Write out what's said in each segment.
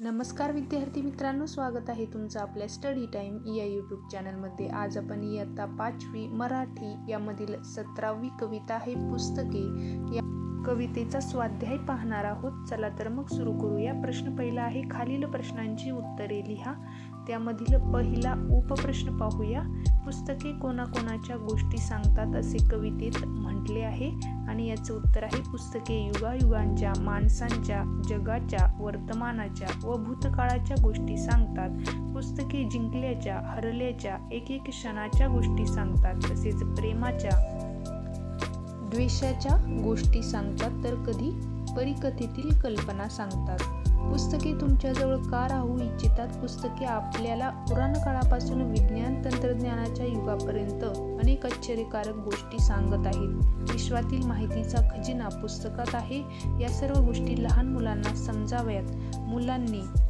नमस्कार विद्यार्थी मित्रांनो स्वागत आहे तुमचं आपल्या स्टडी टाईम या यूट्यूब चॅनलमध्ये आज आपण इयत्ता पाचवी मराठी यामधील सतरावी कविता हे पुस्तके. या कवितेचा स्वाध्याय पाहणार आहोत. चला तर मग सुरू करूया. प्रश्न पहिला आहे खालील प्रश्नांची उत्तरे लिहा. त्यामधील पहिला उपप्रश्न पाहूया. पुस्तके कोणाकोणाच्या गोष्टी सांगतात असे कवितेत म्हटले आहे आणि याचं उत्तर आहे पुस्तके युगायुगांच्या माणसांच्या जगाच्या वर्तमानाच्या व भूतकाळाच्या गोष्टी सांगतात. पुस्तके जिंकल्याच्या हरल्याच्या एक एक क्षणाच्या गोष्टी सांगतात. तसेच प्रेमाच्या द्वेषाच्या गोष्टी सांगतात तर कधी परिकथेतील कल्पना सांगतात. पुस्तके तुमच्याजवळ का राहू इच्छितात? पुस्तके आपल्याला पुराण काळापासून विज्ञान तंत्रज्ञानाच्या युगापर्यंत अनेक आश्चर्यकारक गोष्टी सांगत आहेत. विश्वातील माहितीचा खजिना पुस्तकात आहे. या सर्व गोष्टी लहान मुलांना समजाव्यात. मुलांनी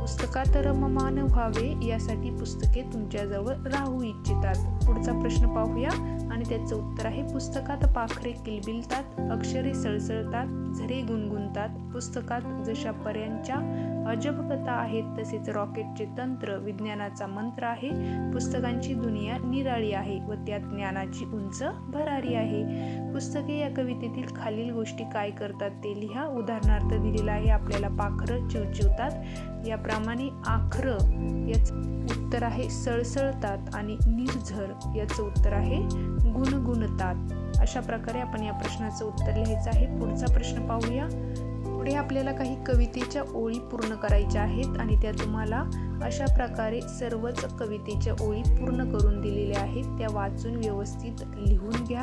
पुस्तकात रममान व्हावे यासाठी पुस्तके तुमच्याजवळ राहू इच्छितात. पुढचा प्रश्न पाहूया. आणि त्याचं उत्तर आहे पुस्तकात पाखरे किलबिलतात अक्षरे सळसळतात झरे गुणगुणतात. पुस्तकात जशा पर्यांच्या अजब कथा आहेत तसेच रॉकेटचे तंत्र विज्ञानाचा मंत्र आहे. पुस्तकांची दुनिया निराळी आहे व त्यात ज्ञानाची उंच भरारी आहे. पुस्तके या कवितेतील खालील गोष्टी काय करतात ते लिहा. उदाहरणार्थ दिलेला आहे आपल्याला पाखरं चिवचिवतात. याप्रमाणे आखरं याचं उत्तर आहे सळसळतात आणि निर्झर याचं उत्तर आहे गुणगुणतात. अशा प्रकारे आपण या प्रश्नाचं उत्तर लिहायचं आहे. पुढचा प्रश्न पाहूया. पुढे आपल्याला काही कवितेच्या ओळी पूर्ण करायच्या आहेत आणि त्या तुम्हाला अशा प्रकारे सर्वच कवितेच्या ओळी पूर्ण करून दिलेल्या आहेत त्या वाचून व्यवस्थित लिहून घ्या.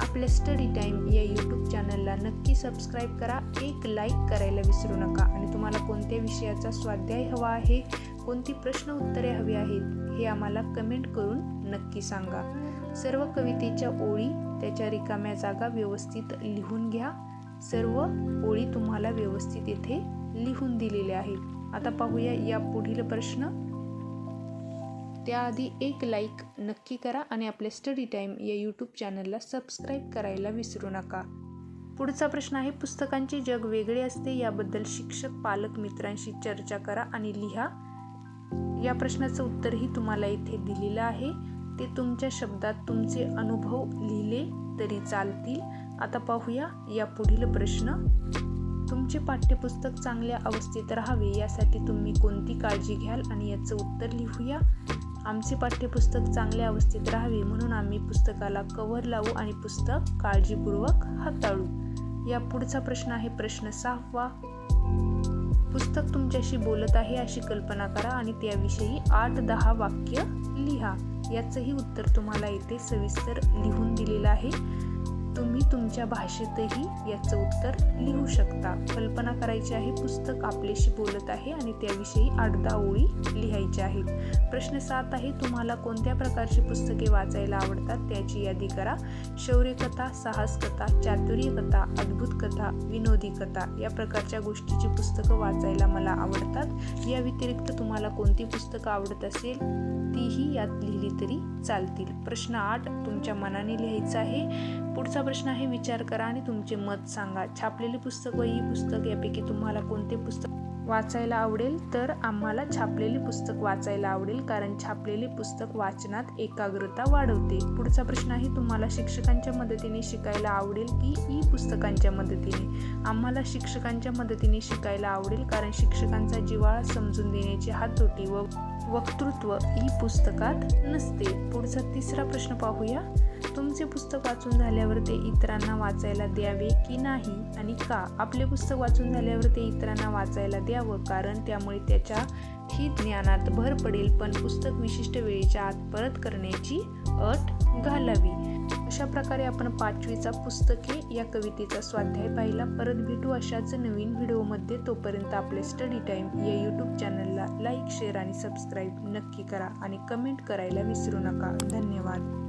आपल्या स्टडी टाईम या यूट्यूब चॅनलला नक्की सबस्क्राईब करा. एक लाईक करायला विसरू नका. आणि तुम्हाला कोणत्या विषयाचा स्वाध्याय हवा आहे कोणती प्रश्न उत्तरे हवी आहेत हे आम्हाला कमेंट करून नक्की सांगा. सर्व कवितेच्या ओळी त्याच्या रिकाम्या जागा व्यवस्थित लिहून घ्या. सर्व ओळी तुम्हाला व्यवस्थित येथे लिहून दिलेल्या आहेत. आता पाहूया या पुढील प्रश्न. त्याआधी एक लाईक नक्की करा आणि आपल्या स्टडी टाईम या यूट्यूब चॅनलला सबस्क्राईब करायला विसरू नका. पुढचा प्रश्न आहे पुस्तकांचे जग वेगळे असते याबद्दल शिक्षक पालक मित्रांशी चर्चा करा आणि लिहा. या प्रश्नाचं उत्तरही तुम्हाला इथे दिलेलं आहे. ते तुमच्या शब्दात तुमचे अनुभव लिहिले तरी चालतील. आता पाहूया या पुढील प्रश्न. तुमचे पाठ्यपुस्तक चांगल्या अवस्थेत राहावे यासाठी तुम्ही कोणती काळजी घ्याल आणि याचं उत्तर लिहूया. आमचे पाठ्यपुस्तक चांगल्या अवस्थेत राहावे म्हणून आम्ही पुस्तकाला कव्हर लावू आणि पुस्तक काळजीपूर्वक हाताळू. या पुढचा प्रश्न आहे प्रश्न सहावा. पुस्तक तुमच्याशी बोलत आहे अशी कल्पना करा आणि त्याविषयी आठ दहा वाक्य लिहा. याचंही उत्तर तुम्हाला इथे सविस्तर लिहून दिलेलं आहे. तुम्ही तुमच्या भाषेतही याचं उत्तर लिहू शकता. कल्पना करायची आहे पुस्तक आपल्याशी बोलत आहे आणि त्याविषयी आठ दहा ओळी लिहायच्या आहेत प्रश्न सात आहे तुम्हाला कोणत्या प्रकारची पुस्तके वाचायला आवडतात? त्याची यादी करा. शौर्यकथा साहसकथा चातुर्यकथा अद्भुत कथा विनोदी कथा या प्रकारच्या गोष्टीची पुस्तकं वाचायला मला आवडतात. या व्यतिरिक्त तुम्हाला कोणती पुस्तकं आवडत असेल तीही यात लिहिली तरी चालतील. प्रश्न आठ तुमच्या मनाने लिहायचा आहे. पुढचा प्रश्न आहे विचार करा आणि तुमचे मत सांगा. छापलेले पुस्तक व ई पुस्तक यापैकी तुम्हाला कोणते पुस्तक वाचायला आवडेल? तर आम्हाला छापलेले पुस्तक वाचायला आवडेल कारण छापलेले पुस्तक वाचनात एकाग्रता वाढवते. पुढचा प्रश्न आहे तुम्हाला शिक्षकांच्या मदतीने शिकायला आवडेल की ई पुस्तकांच्या मदतीने? आम्हाला शिक्षकांच्या मदतीने शिकायला आवडेल कारण शिक्षकांचा जिव्हाळा समजून देण्याची हातोटी व वक्तृत्व ही पुस्तकात नसते. पुढचा तिसरा प्रश्न पाहूया. तुमचे पुस्तक वाचून झाल्यावर ते इतरांना वाचायला द्यावे की नाही आणि का? आपले पुस्तक वाचून झाल्यावर ते इतरांना वाचायला द्यावं? कारण त्यामुळे त्याच्या ही ज्ञानात भर पडेल पण पुस्तक विशिष्ट वेळेच्या आत परत करण्याची अट घालावी. अशा प्रकारे आपण पाचवीचा पुस्तके या कवितेचा स्वाध्याय पाहिला. परत भेटू अशाच नवीन व्हिडिओमध्ये. तोपर्यंत आपले स्टडी टाईम या यूट्यूब चॅनलला लाईक शेअर आणि सबस्क्राईब नक्की करा आणि कमेंट करायला विसरू नका. धन्यवाद.